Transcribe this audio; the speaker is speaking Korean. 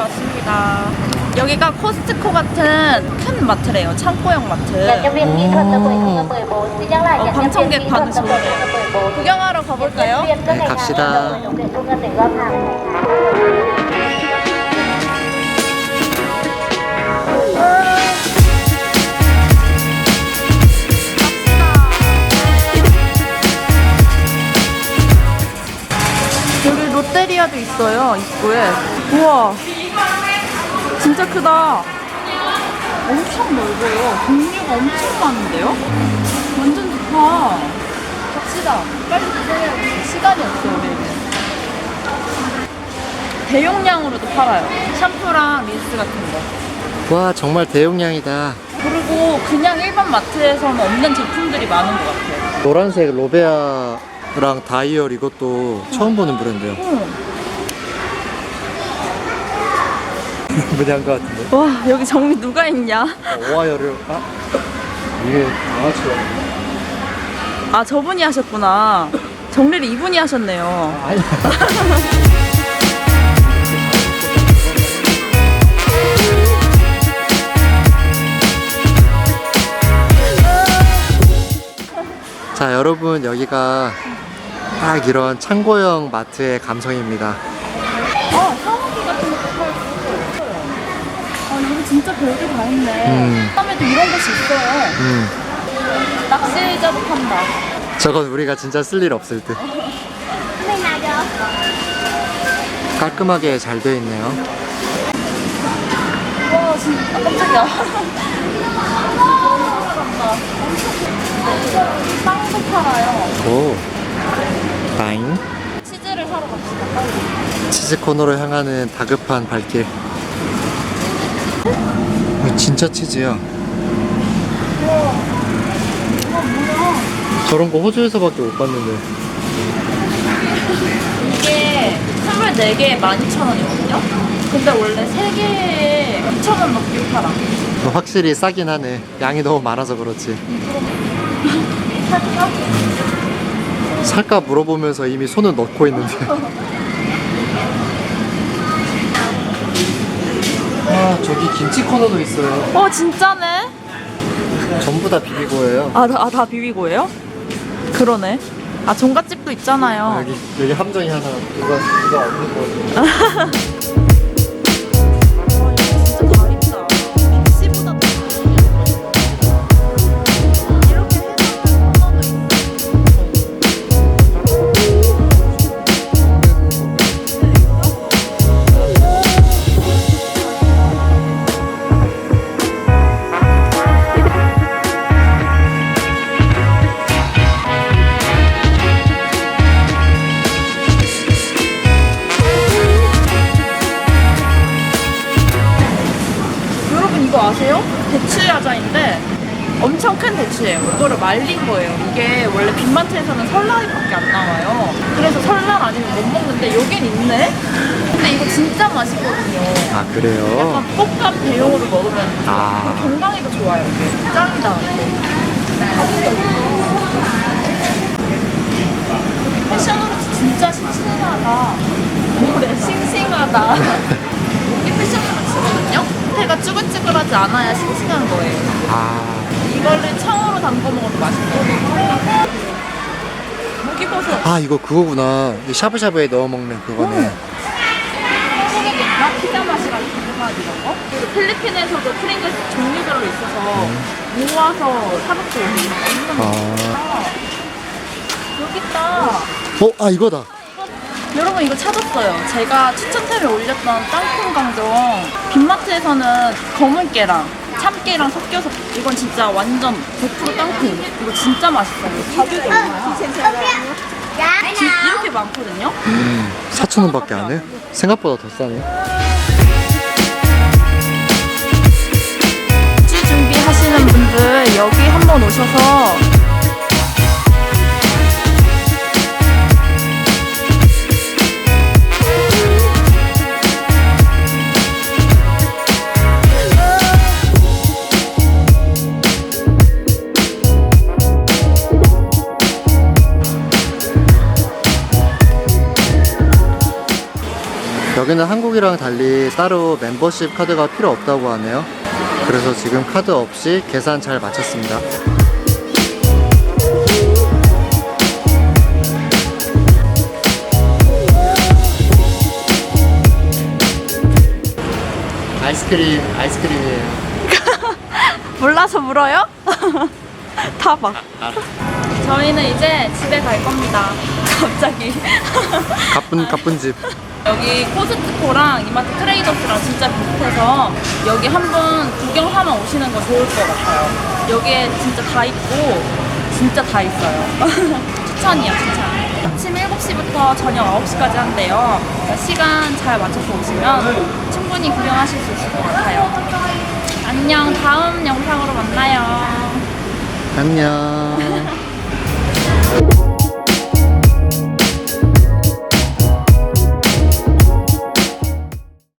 왔습니다. 여기가 코스트코 같은 큰 마트래요. 창고형 마트. 어, 방청객 반응 구경하러 가볼까요? 네, 갑시다. 여기 롯데리아도 있어요, 입구에. 우와. 진짜 크다. 엄청 넓어요. 종류가 엄청 많은데요? 완전 좋다. 갑시다. 빨리 가세요. 시간이 없어, 우리는. 대용량으로도 팔아요. 샴푸랑 린스 같은 거. 와 정말 대용량이다. 그리고 그냥 일반 마트에서는 없는 제품들이 많은 것 같아요. 노란색 로베아랑 다이얼 이것도 처음 보는 브랜드예요. 응. 분양한 것 같은데. 와, 여기 정리 누가 했냐? 오하이어를 아 이게 강아지가 아, 저분이 하셨구나. 정리를 이분이 하셨네요. 아니. 자 여러분 여기가 딱 이런 창고형 마트의 감성입니다. 아, 사무기 같은 것도 팔고 있어요. 아, 여기 진짜 별게 다 있네. 음. 다음에도 이런 곳이 있어요. 음, 낚시 의자도 판다. 저건 우리가 진짜 쓸 일 없을 듯. 깔끔하게 잘 되어 있네요. 와, 진짜 아, 깜짝이야. 빵도 팔아요. 오, 빠잉. 치즈를 사러 갑시다. 빨리. 치즈 코너로 향하는 다급한 발길. 이거 진짜 치즈야. 저런 거 호주에서밖에 못 봤는데. 이게 24개에 12,000원이거든요? 근데 원래 3개에 2,000원 넘게 팔아. 확실히 싸긴 하네. 양이 너무 많아서 그렇지. 살까? 살까 물어보면서 이미 손을 넣고 있는데. 아, 저기 김치 코너도 있어요. 어, 진짜네? 전부 다 비비고예요. 아, 다, 아, 다 비비고예요? 그러네. 아, 종갓집도 있잖아요. 여기 여기 함정이 하나 누가 누가 없는 거. 엄청 큰 대추예요. 이거를 말린 거예요. 이게 원래 빈마트에서는 설날밖에 안 나와요. 그래서 설날 아니면 못 먹는데 여긴 있네. 근데 이거 진짜 맛있거든요. 아 그래요? 약간 볶음 대용으로 먹으면 아. 건강에도 좋아요. 이게 짱이다. 패션으로 진짜 싱싱하다. 뭐래 싱싱하다. 이게 패션으로 치거든요 태가 쭈글쭈글하지 않아야 싱싱한 거예요. 아 이거를 청으로 담궈 먹어도 맛있고. 목이버섯. 아 이거 그거구나. 이 샤브샤브에 넣어 먹는 그거네. 한국에도 있나? 피자 맛이랑 고구마 이런 거? 그리고 필리핀에서도 프링글스 종류별로 있어서 모아서 사먹고 오는 거. 아. 여기 있다. 어, 아 이거다. 여러분 이거 찾았어요. 제가 추천템에 올렸던 땅콩 강정. 빈마트에서는 검은 깨랑 참깨랑 섞여서 이건 진짜 완전 100% 땅콩. 이거 진짜 맛있어요. 가격이 얼마야? 지- 이렇게 많거든요. 음, 4천 원밖에 안 해? 생각보다 더 싸네. 주 준비하시는 분들 여기 한번 오셔서 여기는 한국이랑 달리 따로 멤버십 카드가 필요 없다고 하네요. 그래서 지금 카드 없이 계산 잘 마쳤습니다. 아이스크림, 아이스크림이에요. 몰라서 물어요? 타봐. 저희는 이제 집에 갈 겁니다. 갑자기. 가쁜, 가쁜 집. 여기 코스트코랑 이마트 트레이더스랑 진짜 비슷해서 여기 한번 구경하면 오시는 거 좋을 것 같아요. 여기에 진짜 다 있고 진짜 다 있어요. 추천이야 추천. 아침 7시부터 저녁 9시까지 한대요. 그러니까 시간 잘 맞춰서 오시면 충분히 구경하실 수 있을 것 같아요. 안녕. 다음 영상으로 만나요. 안녕.